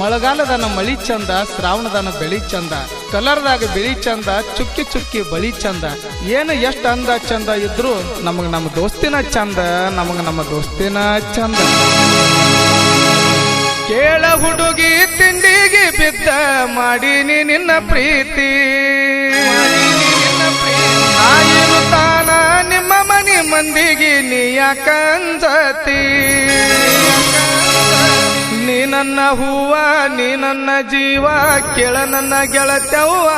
ಮಳೆಗಾಲದನ ಮಳಿ ಚಂದ, ಶ್ರಾವಣದನ ಬೆಳಿ ಚಂದ, ಕಲರ್ದಾಗ ಬಿಳಿ ಚಂದ, ಚುಕ್ಕಿ ಚುಕ್ಕಿ ಬಳಿ ಚಂದ. ಏನು ಎಷ್ಟು ಅಂದ ಚಂದ ಇದ್ರು ನಮಗೆ ನಮ್ಮ ದೋಸ್ತಿನ ಚಂದ, ನಮಗೆ ನಮ್ಮ ದೋಸ್ತಿನ ಚಂದ. ಕೇಳ ಹುಡುಗಿ ತಿಂಡಿಗೆ ಬಿದ್ದ, ಮಾಡೀನಿ ನಿನ್ನ ಪ್ರೀತಿ. ತಾನ ನಿಮ್ಮ ಮನೆ ಮಂದಿಗೆ ನೀ ಯಾಕಂಜತಿ? ನೀ ನನ್ನ ಹೂವ ನೀ ನನ್ನ ಜೀವ, ಕೇಳ ನನ್ನ ಗೆಳತ್ಯವ್ವ.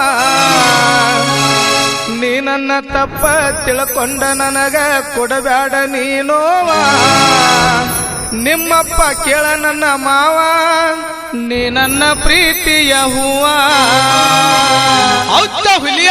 ನೀ ನನ್ನ ತಪ್ಪ ತಿಳ್ಕೊಂಡ ನನಗ ಕೊಡಬೇಡ ನೀನೋವ. ನಿಮ್ಮಪ್ಪ ಕೇಳ ನನ್ನ ಮಾವ ನೀ ನನ್ನ ಪ್ರೀತಿಯ ಹೂವ. ಹುಲಿಯ.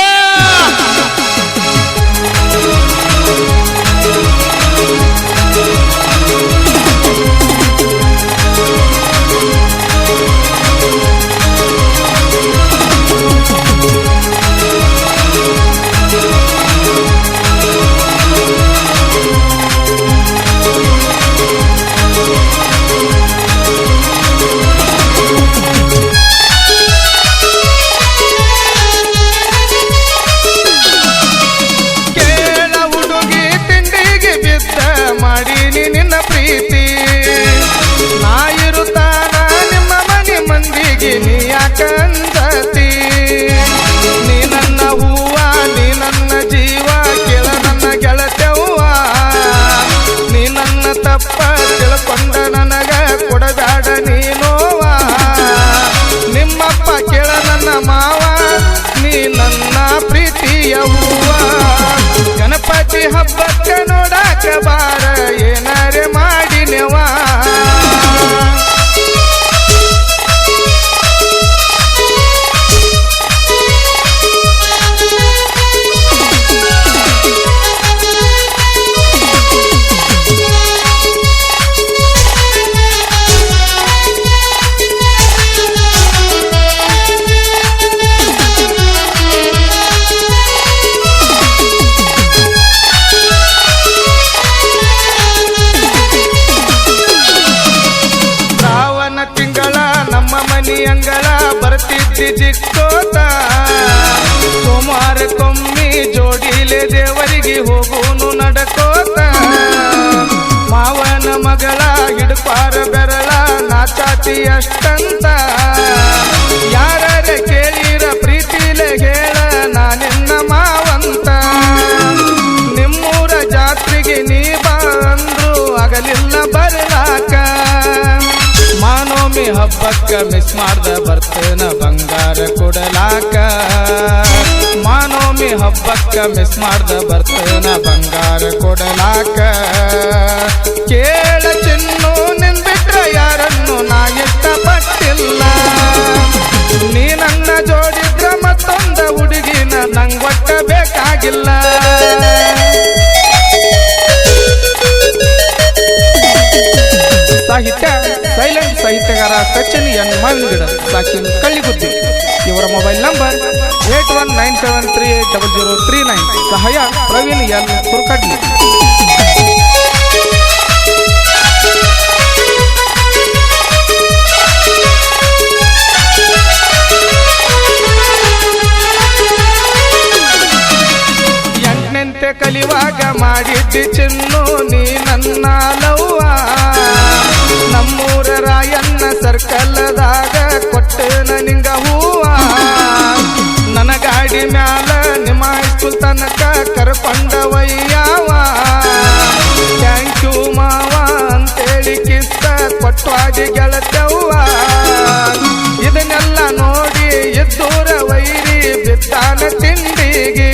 ಹೋಗುನು ನಡಕೋತ. ಮಾವನ ಮಗಳ ಹಿಡ್ಪಾರ ಬೆರಳ ನಾಚಾತಿ ಅಷ್ಟಂತ. ಯಾರ ಕೇಳಿರ ಪ್ರೀತಿಲೆ ಹೇಳ, ನಾನಿನ್ನ ಮಾವಂತ. ನಿಮ್ಮೂರ ಜಾತ್ರೆಗೆ ನೀ ಬಾ ಅಂದ್ರು ಬರಲಾಕ ಬರ್ಲಾಕ ಮಾನೋಮಿ ಹಬ್ಬಕ್ಕ ಮಿಸ್ ಮಾಡ್ದ ಬರ್ತೇನ ಬಂಗಾರ ಕೊಡಲಾಕ. ಮಾನೋಮಿ ಹಬ್ಬಕ್ಕ ಮಿಸ್ ಮಾಡ್ದ ಬರ್ತೇನ ಬಂಗಾರ ಕೊಡಲಾಕ. ಕೇಳ ಚಿನ್ನು mobile number eight one nine seven three eight double zero three nine. ಸಹಾಯ ಪ್ರವೀಣ್ ಎಲ್ ಕುರ್ಕಡ್ಲಿ ಕಲಿವಾಗ ಮಾಡಿದ್ದಿ ಚಿನ್ನು ನೀ ನನ್ನ ಲವ್ವ ನಮ್ಮೂರ ರಾಯಣ್ಣ ಸರ್ಕಲ್ದಾಗ ತನಕ ಕರ್ಕೊಂಡವಯ್ಯಾವ. ಥ್ಯಾಂಕ್ ಯು ಮಾವ ಅಂತೇಳಿ ಕಿಸ್ತ ಕೊಟ್ಟವಾಗಿ ಗೆಳತವ್ವ. ಇದನ್ನೆಲ್ಲ ನೋಡಿ ಎದ್ದೂರ ವೈರಿ ಬಿತ್ತಾನ ತಿಂಡಿಗೆ.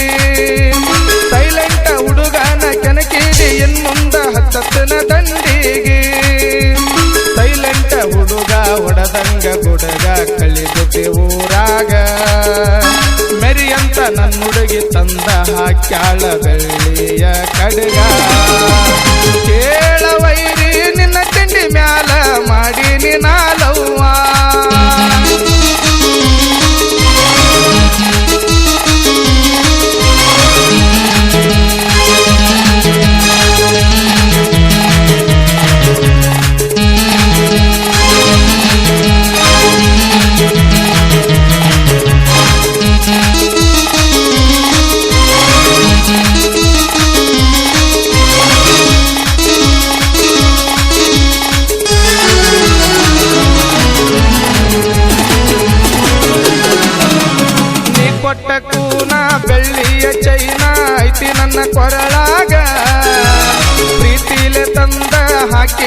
ಸೈಲೆಂಟ ಹುಡುಗನ ಕೆನಕಿಡಿ ಇನ್ಮುಂದ ಹತ್ತನ ದಂಡಿಗೆ. ಸೈಲೆಂಟ್ ಹುಡುಗ ಒಡದಂಗ ಗುಡಗ ಕಳಿದು ಊರಾಗ. ಮೆರಿಯಂತ ನನ್ನ ಹುಡುಗಿ ತಂದ ಹಾಕ್ಯಾಳ ಬೆಳ್ಳಿಯ ಕೇಳ ವೈರಿ ನಿನ್ನ ತಿಂಡಿ ಮ್ಯಾಲ ಮಾಡಿ ನಾಲವ್ವ.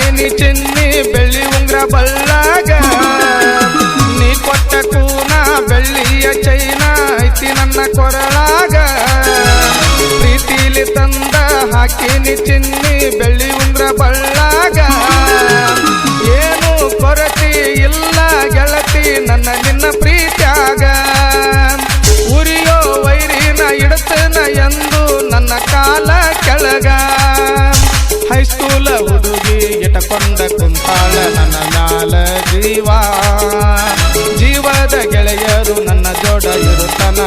ಹಾಕೇನಿ ಚಿನ್ನಿ ಬೆಳ್ಳಿ ಉಂಗ್ರ ಬಳ್ಳಾಗ ನೀ ಕೊಟ್ಟ ಕೂನ ಬೆಳ್ಳಿಯ ಚೈನ ಐತಿ ನನ್ನ ಕೊರಳಾಗ. ಪ್ರೀತಿಲಿ ತಂದ ಹಾಕೇನಿ ಚಿನ್ನಿ ಬೆಳ್ಳಿ ಉಂಗ್ರ ಬಳ್ಳಾಗ ಏನು ಕೊರತಿ ಇಲ್ಲ ಗೆಳತಿ, ನನ್ನ ನಿನ್ನ ಪ್ರೀತಿಯಾಗ. ಉರಿಯೋ ವೈರಿನ ಇಡತನ ಎಂದು ನನ್ನ ಕಾಲ ಕೆಳಗ. ಹೈಸ್ಕೂಲ ಇಟಕೊಂಡ ಕುಂತಾಳ ನನ್ನ ಮ್ಯಾಲ ಜೀವ. ಜೀವದ ಗೆಳೆಯರು ನನ್ನ ಜೋಡ ಇರುತ್ತನ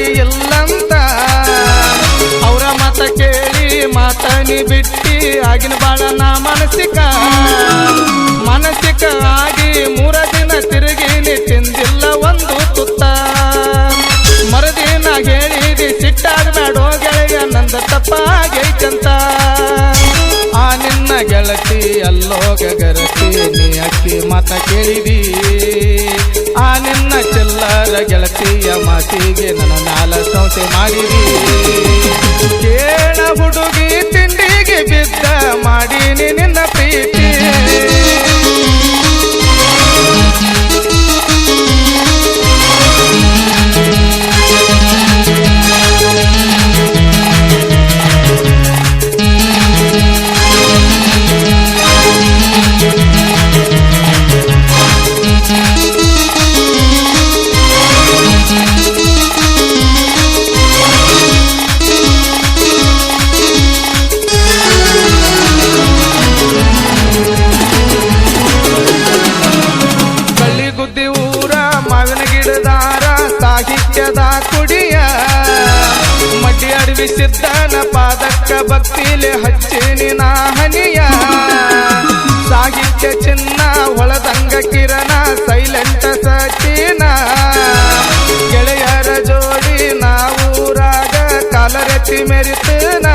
ಸರಿ ಇಲ್ಲಂತ ಅವರ ಮಾತ ಕೇಳಿ ಮಾತನಿ ಬಿಟ್ಟಿ ಆಗಿನ ಬಾಳ ನಾ ಮಾನಸಿಕ. ಮಾನಸಿಕ ಆಗಿ ಮೂರ ದಿನ ತಿರುಗಿ ತಿಂದಿಲ್ಲ ಒಂದು ತುತ್ತ. ಮರುದಿನ ಹೇಳಿದಿ ಸಿಟ್ಟಾಗಬೇಡೋ ಗೆಳೆಯ ನಂದ ತಪ್ಪಾಗೈತಂತ ಆ ನಿನ್ನ ಗೆಳತಿ ಅಲ್ಲೋಗ ಗರತಿ ನೀ ಅಕ್ಕಿ ಮಾತ ಕೇಳಿದಿ. ಆ ನಿನ್ನ ಚಿಲ್ಲರ ಗೆಳತಿಯ ಮಾತಿಗೆ ನನ್ನ ನಾಲ ಸಂಸೆ ಮಾಡಿರಿ ಕೇಳ ಹುಡುಗಿ ತಿಂಡಿಗೆ ಬಿದ್ದ ಮಾಡೀನಿ ಮಡ್ಡಿ ಅಡವಿ ಸಿದ್ದನ ಪಾದಕ್ಕ ಭಕ್ತಿಲೆ ಹಚ್ಚಿನಿ ನಾ ಹನಿಯ. ಸಾಹಿತ್ಯ ಚಿನ್ನ ಒಳದಂಗ ಕಿರಣ ಸೈಲೆಂಟ ಸಚಿನ ಗೆಳೆಯರ ಜೋಡಿ ನಾವೂರಾಗ ಕಾಲರೆತ್ತಿ ಮೆರಿತನ.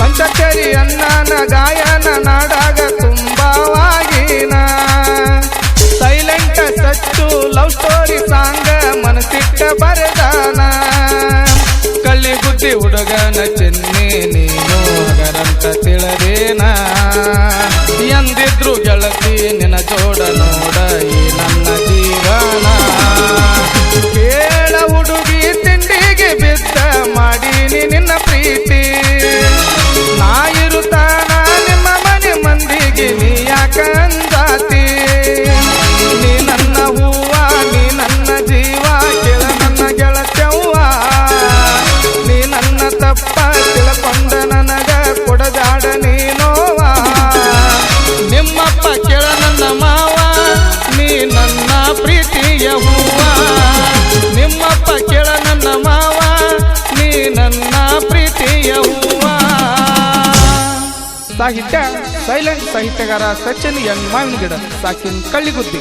ಪಂಚಕರಿ ಅನ್ನನ ಗಾಯನ ನಾಡಾಗ ತುಂಬವಾಗಿನ. ಸೈಲೆಂಟ ಸಚ್ಚು ಲವ್ ಸ್ಟೋರಿ ಸಾಂಗ ಮನಸ್ಸಿಟ್ಟ ಬರದಾನ ಬುದ್ಧಿ ಹುಡುಗನ ಚೆನ್ನಿ ನೀನು ಹಗರಂತ ತಿಳದೇನ? ಎಂದಿದ್ರು ಗೆಳತಿ ನಿನ ಜೋಡ ನೋಡ ಈ ನನ್ನ ಜೀವನ. ಸಾಹಿತ್ಯ ಸೈಲೆಂಟ್ ಸಾಹಿತ್ಯಗಾರ ಸಚಿನ್ ಎನ್ ಮಾವಿನಗಿಡ, ಸಾಕಿನ್ ಕಳ್ಳಿಗುದ್ದಿ.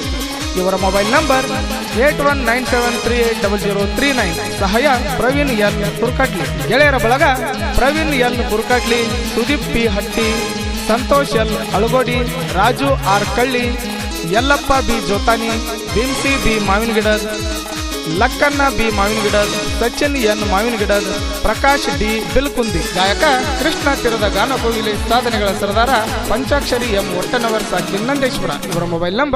ಇವರ mobile number eight one nine seven three eight double zero three nine. ಸಹಾಯ ಪ್ರವೀಣ್ ಎನ್ ಕುರ್ಕಟ್ಲಿ. ಗೆಳೆಯರ ಬಳಗ Praveen N Kurkatli, Sudeep P Hatti Santosh L Alagodi, Raju R Kalli, Yallappa B Jotani ಬಿಂಸಿ B ಮಾವಿನಗಿಡದ್ Lakkanna B ಮಾವಿನ ಗಿಡದ Sachin N ಮಾವಿನ ಗಿಡದ Prakash D ಬಿಲ್ಕುಂದಿ. ಗಾಯಕ ಕೃಷ್ಣ ತೀರದ ಗಾನ ಕೋಗಿಲೆ ಸಾಧನೆಗಳ ಸರದಾರ ಪಂಚಾಕ್ಷರಿ ಎಂ ಒಟ್ಟನವರ್ ಸಾಕಿ ನಂದೇಶ್ವರ ಇವರ ಮೊಬೈಲ್ ನಂಬರ್